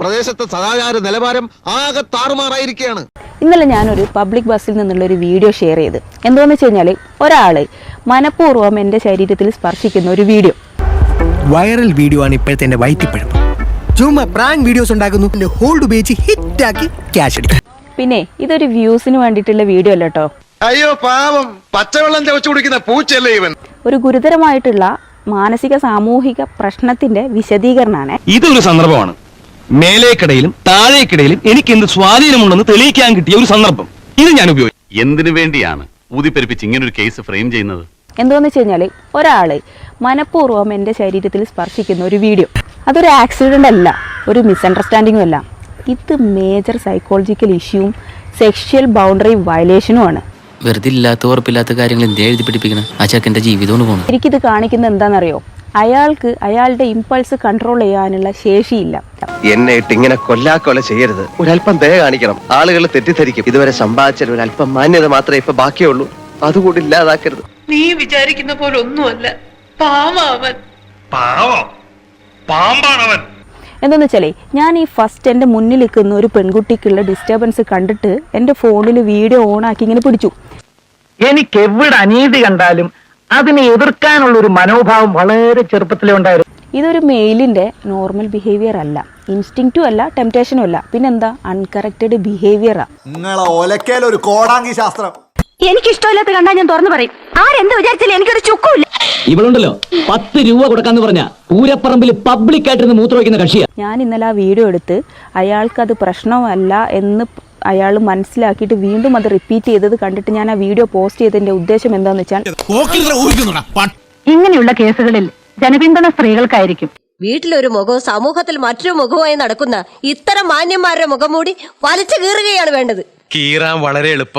പ്രദേശത്തെ സദാചാര നിലവാരം ആകെ താറുമാറായിരിക്കുകയാണ്. ഇന്നലെ ഞാനൊരു പബ്ലിക് ബസ്സിൽ നിന്നുള്ള ഒരു വീഡിയോ ഷെയർ ചെയ്ത്. എന്തോന്ന് വെച്ച് കഴിഞ്ഞാൽ ഒരാൾ മനഃപൂർവം എന്റെ ശരീരത്തിൽ സ്പർശിക്കുന്ന ഒരു വീഡിയോ വൈറൽ വീഡിയോ ആണ് ഇപ്പോഴത്തെ എന്റെ വൈറ്റിപ്പഴം ചുമ്മാ പ്രാങ്ക് വീഡിയോസ് ഉണ്ടാക്കുന്നു. ഹോൾഡ് ഉപയോഗിച്ച് ഹിറ്റാക്കി ക്യാഷ് അടിക്കും. പിന്നെ ഇതൊരു വ്യൂസിന് വേണ്ടിയിട്ടുള്ള വീഡിയോ അല്ല കേട്ടോ അയ്യോ പാവം. പച്ചവെള്ളം ചവച്ചു കുടിക്കുന്ന പൂച്ചല്ലേ ഇവൻ? ഒരു ഗുരുതരമായിട്ടുള്ള മാനസിക സാമൂഹിക പ്രശ്നത്തിന്റെ വിശദീകരണമാണ് ഇതൊരു സന്ദർഭമാണ്. മേലേക്കിടയിലും താഴേക്കിടയിലും എനിക്ക് എന്ത് സ്വാധീനമുണ്ടെന്ന് തെളിയിക്കാൻ കിട്ടിയ ഒരു സന്ദർഭം. ഇത് ഞാൻ ഉപയോഗിച്ചു എന്തിനു വേണ്ടിയാണ് ഊതിപ്പെരുപ്പിച്ച് ഒരു കേസ് ഫ്രെയിം ചെയ്യുന്നത്? എന്തോന്ന് വെച്ച് കഴിഞ്ഞാൽ ഒരാൾ മനഃപൂർവം എന്റെ ശരീരത്തിൽ സ്പർശിക്കുന്ന ഒരു വീഡിയോ. അതൊരു ആക്സിഡന്റ് അല്ല ഒരു മിസ്അണ്ടർസ്റ്റാൻഡിങ്ങും അല്ല. ഇത് മേജർ സൈക്കോളജിക്കൽ ഇഷ്യൂവും സെക്ഷൽ ബൗണ്ടറി വയലേഷനുമാണ് വെറുതെ ഇല്ലാത്ത ഉറപ്പില്ലാത്ത കാര്യങ്ങൾ എന്തേ എഴുതി പിടിപ്പിക്കണം ആ ചെക്കന്റെ ജീവിതം പോകണം എനിക്കിത് കാണിക്കുന്നത് എന്താണെന്നറിയോ? അയാൾക്ക് അയാളുടെ ഇമ്പൾസ് കൺട്രോൾ ചെയ്യാനുള്ള ശേഷിയില്ല. എന്നെ ഇട്ട് ഇങ്ങനെ കൊല്ലാക്കൊല ചെയ്യരുത്. ഒരല്പം ദയ കാണിക്കണം. ആളുകൾ തെറ്റിദ്ധരിക്കും. ഇതുവരെ സമ്പാദിച്ചാൽ ഒരല്പം മാന്യത മാത്രമേ ഇപ്പൊ ബാക്കിയുള്ളൂ. അതുകൂടി ഇല്ലാതാക്കരുത്. നീ വിചാരിക്കുന്ന പോലെ ഒന്നുമല്ല. പാവൻ പാവം. പാമ്പാണവൻ. എന്താന്ന് വെച്ചാലേ ഞാൻ ഈ ഫസ്റ്റ് എന്റെ മുന്നിൽ നിൽക്കുന്ന ഒരു പെൺകുട്ടിക്കുള്ള ഡിസ്റ്റർബൻസ് കണ്ടിട്ട് എന്റെ ഫോണിൽ വീഡിയോ ഓൺ ആക്കി ഇങ്ങനെ പിടിച്ചു. എനിക്ക് എവിടെ അനീതി കണ്ടാലും അതിനെ എതിർക്കാനുള്ള ഒരു മനോഭാവം വളരെ ചെറുപ്പത്തിലേ ഉണ്ടായിരുന്നു. ഇതൊരു മെയിലിന്റെ നോർമൽ ബിഹേവിയർ അല്ല. ഇൻസ്റ്റിങ്റ്റും അല്ല ടെംപ്റ്റേഷനും അല്ല. പിന്നെന്താ? അൺകറക്റ്റഡ് ബിഹേവിയറാണ് നിങ്ങളെ ഒലക്കേൽ ഒരു കോടാങ്കി ശാസ്ത്രം. എനിക്ക് ഇഷ്ടമില്ലാത്ത കണ്ടാൽ ഞാൻ തുറന്നു പറയും. ആരെന്ത് വിചാരിച്ചില്ല? എനിക്കൊരു ചുക്കുമില്ല. ഇവളുണ്ടല്ലോ പത്ത് രൂപ കൊടുക്കാന്ന് പറഞ്ഞ പൂരപ്പറമ്പിൽ പബ്ലിക് ആയിട്ടിരുന്ന് വയ്ക്കുന്ന കക്ഷിയാണ് ഞാൻ ഇന്നലെ ആ വീഡിയോ എടുത്ത് അയാൾക്ക് അത് പ്രശ്നമല്ല എന്ന് അയാൾ മനസ്സിലാക്കിയിട്ട് വീണ്ടും അത് റിപ്പീറ്റ് ചെയ്തത് കണ്ടിട്ട് ഞാൻ ആ വീഡിയോ പോസ്റ്റ് ചെയ്തതിന്റെ ഉദ്ദേശം എന്താണെന്ന് വെച്ചാൽ ഇങ്ങനെയുള്ള കേസുകളിൽ ജനപിന്തുണ സ്ത്രീകൾക്കായിരിക്കും. വീട്ടിലൊരു മുഖവും സമൂഹത്തിൽ മറ്റൊരു മുഖവുമായി നടക്കുന്ന ഇത്തരം മാന്യന്മാരുടെ മുഖം മൂടി വലിച്ചു കീറുകയാണ് വേണ്ടത്. കീറാൻ വളരെ എളുപ്പ.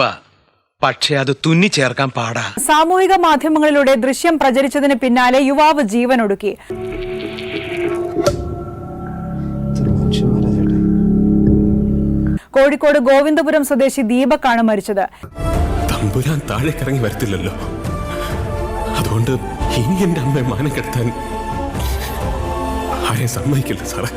പക്ഷേ അത് തുന്നി ചേർക്കാൻ പാടാ. സാമൂഹിക മാധ്യമങ്ങളിലൂടെ ദൃശ്യം പ്രചരിച്ചതിന് പിന്നാലെ യുവാവ് ജീവനൊടുക്കി. കോഴിക്കോട് ഗോവിന്ദപുരം സ്വദേശി ദീപക്കാണ് മരിച്ചത്. തമ്പുരാൻ താഴെ താഴേക്കിറങ്ങി വരത്തില്ലല്ലോ. അതുകൊണ്ട് ഇനി എന്റെ അമ്മയെ മാനം കെടുത്താൻ ആരെയും സമ്മതിക്കില്ല സാറേ.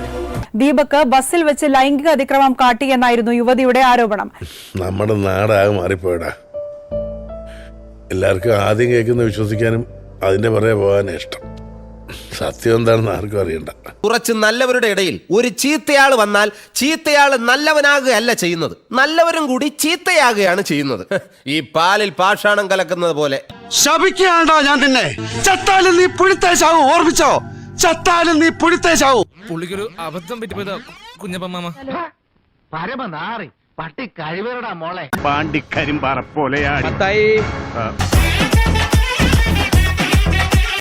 ദീപക് ബസ്സിൽ വെച്ച് ലൈംഗിക അതിക്രമം കാട്ടിയെന്നായിരുന്നു യുവതിയുടെ ആരോപണം. നമ്മുടെ നാടാകെ മാറിപ്പോയടാ. എല്ലാവർക്കും ആദ്യം കേൾക്കുന്ന വിശ്വസിക്കാനും അതിന്റെ പുറകെ പോകാൻ ഇഷ്ടം. സത്യം എന്താണെന്ന് ആർക്കും അറിയണ്ട. കുറച്ച് നല്ലവരുടെ ഇടയിൽ ഒരു ചീത്തയാൾ വന്നാൽ ചീത്തയാൾ നല്ലവനാകുകയല്ല ചെയ്യുന്നത്. നല്ലവരും കൂടി ചീത്തയാകുകയാണ് ചെയ്യുന്നത്. ഈ പാലിൽ പാഷാണം കലക്കുന്നത് പോലെ. ശപിക്കുകയാണോ ഞാൻ നിന്നെ? ചത്താലും നീ പുഴുത്തേശാവും ഓർമ്മിച്ചോ? ചത്താലും നീ പുഴുത്തേശാവും പുള്ളിക്കൊരു അബദ്ധം പറ്റിപ്പോയതാ കുഞ്ഞപ്പ മാമ. പരമനാറി പട്ടി കഴിവരടാ മോളെ. പാണ്ടിക്കരിമ്പാറ പോലെയാണ്